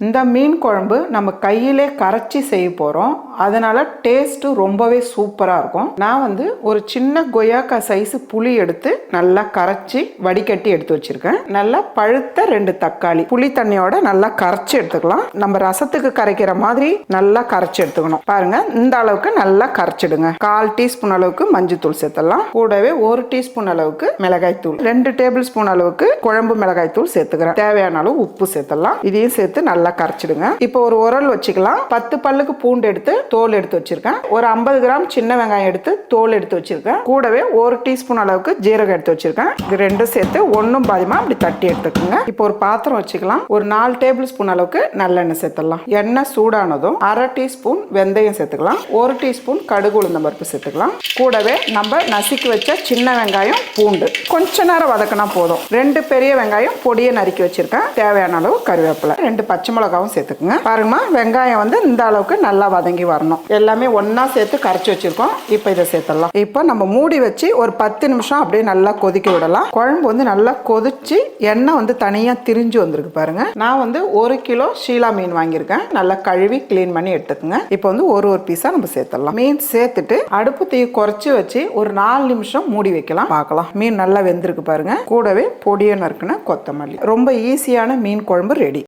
இந்த மீன் குழம்பு நம்ம கையிலே கரைச்சி செய்ய போகிறோம் அதனால் டேஸ்ட்டு ரொம்பவே சூப்பராக இருக்கும். நான் வந்து ஒரு சின்ன கொய்யாக்காய் சைஸு புளி எடுத்து நல்லா கரைச்சி வடிகட்டி எடுத்து வச்சுருக்கேன். நல்லா பழுத்த ரெண்டு தக்காளி புளி தண்ணியோட நல்லா கரைச்சி எடுத்துக்கலாம். நம்ம ரசத்துக்கு கரைக்கிற மாதிரி நல்லா கரைச்சி எடுத்துக்கணும். பாருங்க இந்த அளவுக்கு நல்லா கரைச்சிடுங்க. கால் டீஸ்பூன் அளவுக்கு மஞ்சத்தூள் சேர்த்துடலாம். கூடவே ஒரு டீஸ்பூன் அளவுக்கு மிளகாய் தூள். ரெண்டு டேபிள் ஸ்பூன் அளவுக்கு குழம்பு மிளகாய் தூள் சேர்த்துக்கிறேன். தேவையான அளவு உப்பு சேர்த்துடலாம். இதையும் சேர்த்து நல்லா கரைச்சிடுங்க. இப்போ ஒரு உரல் வச்சுக்கலாம். பத்து பல்லுக்கு பூண்டு எடுத்து தோல் எடுத்து வச்சிருக்கேன். ஒரு ஐம்பது கிராம் சின்ன வெங்காயம் எடுத்து தோல் எடுத்து வச்சிருக்கேன். கூடவே ஒரு டீஸ்பூன் அளவுக்கு ஜீரகம் எடுத்து வச்சிருக்கேன். இது ரெண்டும் சேர்த்து ஒன்றும் பாதிமா அப்படி தட்டி எடுத்துக்கோங்க. இப்போ ஒரு பாத்திரம் வச்சுக்கலாம். ஒரு நாலு டேபிள் ஸ்பூன் அளவுக்கு நல்லெண்ணெய் சேர்த்துடலாம். எண்ணெய் சூடானதும் அரை டீஸ்பூன் வெந்தயம் சேர்த்துக்கலாம். ஒரு டீஸ்பூன் கடுகு உளுந்த பருப்பு சேர்த்துக்கலாம். கூடவே நம்ம நசுக்கி வச்ச சின்ன வெங்காயம் பூண்டு. கொஞ்ச நேரம் வதக்கினா போதும். ரெண்டு பெரிய வெங்காயம் பொடியை நறுக்கி வச்சிருக்கேன். தேவையான அளவு கருவேப்பிலை. ரெண்டு பச்சை மிளகாவும் சேர்த்துக்குங்க. பாருங்கம்மா வெங்காயம் வந்து இந்த அளவுக்கு நல்லா வதங்கி வரணும். எல்லாமே ஒன்றா சேர்த்து கரைச்சி வச்சுருக்கோம். இப்போ இதை சேர்த்துடலாம். இப்போ நம்ம மூடி வச்சு ஒரு பத்து நிமிஷம் அப்படியே நல்லா கொதிக்க விடலாம். குழம்பு வந்து நல்லா கொதிச்சு எண்ணெய் வந்து தனியாக திரிஞ்சு வந்திருக்கு பாருங்க. நான் வந்து ஒரு கிலோ ஷீலா மீன் வாங்கியிருக்கேன். நல்லா கழுவி க்ளீன் பண்ணி எடுத்துக்கோங்க. இப்போ வந்து ஒரு ஒரு பீஸாக நம்ம சேர்த்துடலாம். மீன் சேர்த்துட்டு அடுப்பு தீ குறைச்சி வச்சு ஒரு நாலு நிமிஷம் மூடி வைக்கலாம். பார்க்கலாம். மீன் நல்லா வெந்திருக்கு பாருங்க. கூடவே பொடியை நறுக்குன கொத்தமல்லி. ரொம்ப ஈஸியான மீன் குழம்பு ரெடி